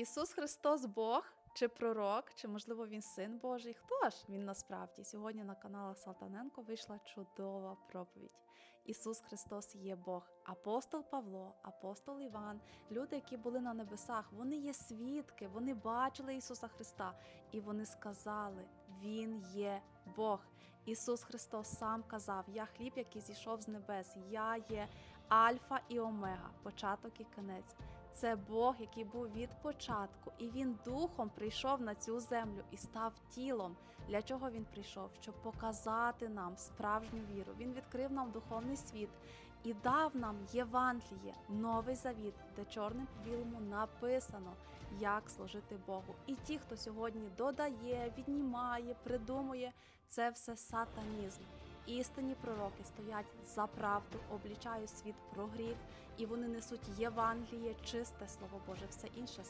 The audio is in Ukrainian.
Ісус Христос Бог чи пророк, чи можливо він син Божий? Хто ж він насправді? Сьогодні на каналах Салтаненко вийшла чудова проповідь. Ісус Христос є Бог. Апостол Павло, апостол Іван, люди, які були на небесах, вони є свідки, вони бачили Ісуса Христа, і вони сказали: Він є Бог. Ісус Христос сам казав: Я хліб, який зійшов з небес, я є Альфа і Омега, початок і кінець. Це Бог, який був від початку, і він духом прийшов на цю землю і став тілом. Для чого він прийшов? Щоб показати нам справжню віру. Він відкрив нам духовний світ і дав нам Євангеліє, новий завіт, де чорним білому написано, як служити Богу. І ті, хто сьогодні додає, віднімає, придумує, це все сатанізм. Істинні пророки стоять за правду, облічають світ про гріх, і вони несуть Євангеліє, чисте слово Боже, все інше.